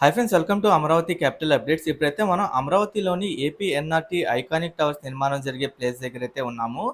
Hi friends welcome to Amaravati capital updates. ఇప్పుడైతే మనం అమరావతిలోని ఏపీ ఎన్ఆర్టీ ఐకానిక్ టవర్స్ నిర్మాణం జరిగే ప్లేస్ దగ్గర అయితే ఉన్నాము.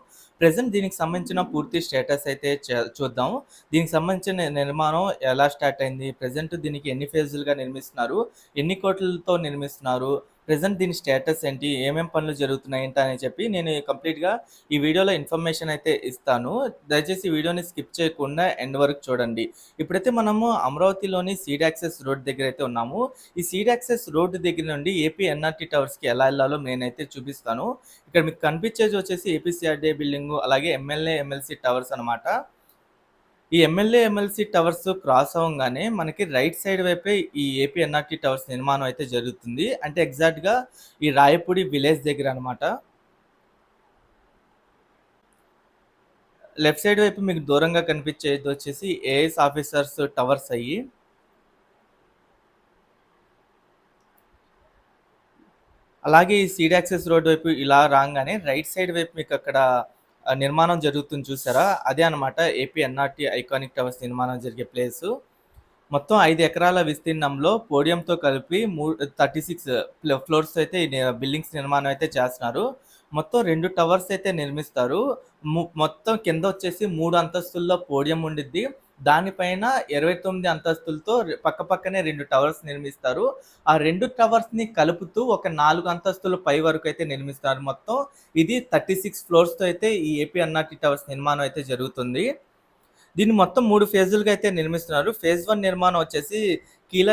ప్రజెంట్ దీనికి సంబంధించిన పూర్తి స్టేటస్ అయితే చూద్దాం. దీనికి సంబంధించిన నిర్మాణం ఎలా స్టార్ట్ అయింది? ప్రజెంట్ దీనికి ఎన్ని ఫేజులుగా నిర్మిస్తున్నారు? ఎన్ని కోట్లతో నిర్మిస్తున్నారు? ప్రజెంట్ దీని స్టేటస్ ఏంటి? ఏమేం పనులు జరుగుతున్నాయి ఏంటి అని చెప్పి నేను కంప్లీట్గా ఈ వీడియోలో ఇన్ఫర్మేషన్ అయితే ఇస్తాను. దయచేసి వీడియోని స్కిప్ చేయకుండా ఎండ్ వరకు చూడండి. ఇప్పుడైతే మనము అమరావతిలోని సీడ్ యాక్సెస్ రోడ్ దగ్గర అయితే ఉన్నాము. ఈ సీడ్ యాక్సెస్ రోడ్ దగ్గర నుండి ఏపీ ఎన్ఆర్టీ టవర్స్కి ఎలా వెళ్ళాలో నేనైతే చూపిస్తాను. ఇక్కడ మీకు కనిపించేది వచ్చేసి ఏపీసీఆర్డీ బిల్డింగ్ అలాగే ఎమ్మెల్యే ఎమ్మెల్సీ టవర్స్ అనమాట ఈ ఎమ్మెల్యే ఎమ్మెల్సీ టవర్స్ క్రాస్ అవ్వగానే మనకి రైట్ సైడ్ వైపే ఈ ఏపీ ఎన్ఆర్టీ టవర్స్ నిర్మాణం అయితే జరుగుతుంది. అంటే ఎగ్జాక్ట్గా ఈ రాయపూడి విలేజ్ దగ్గర అనమాట లెఫ్ట్ సైడ్ వైపు మీకు దూరంగా కనిపించేది వచ్చేసి ఏఎస్ ఆఫీసర్స్ టవర్స్ అయ్యి అలాగే ఈ సీడ్ యాక్సెస్ రోడ్ వైపు ఇలా రాగానే రైట్ సైడ్ వైపు మీకు అక్కడ నిర్మాణం జరుగుతుంది చూసారా? అదే అనమాట ఏపీ ఎన్ఆర్టీ ఐకానిక్ టవర్స్ నిర్మాణం జరిగే ప్లేస్. మొత్తం ఐదు ఎకరాల విస్తీర్ణంలో పోడియంతో కలిపి మూ థర్టీ సిక్స్ ఫ్లోర్స్ అయితే బిల్డింగ్స్ నిర్మాణం అయితే చేస్తున్నారు. మొత్తం రెండు టవర్స్ అయితే నిర్మిస్తారు. మొత్తం కింద వచ్చేసి మూడు అంతస్తుల్లో పోడియం ఉండిద్ది. దానిపైన ఇరవై తొమ్మిది అంతస్తులతో పక్క పక్కనే రెండు టవర్స్ నిర్మిస్తారు. ఆ రెండు టవర్స్ని కలుపుతూ ఒక నాలుగు అంతస్తుల పై వరకు అయితే నిర్మిస్తారు మొత్తం. ఇది థర్టీ సిక్స్ ఫ్లోర్స్తో అయితే ఈ ఏపీ అన్నాటి టవర్స్ నిర్మాణం అయితే జరుగుతుంది. దీన్ని మొత్తం మూడు ఫేజులుగా అయితే నిర్మిస్తున్నారు. ఫేజ్ వన్ నిర్మాణం వచ్చేసి కీలర్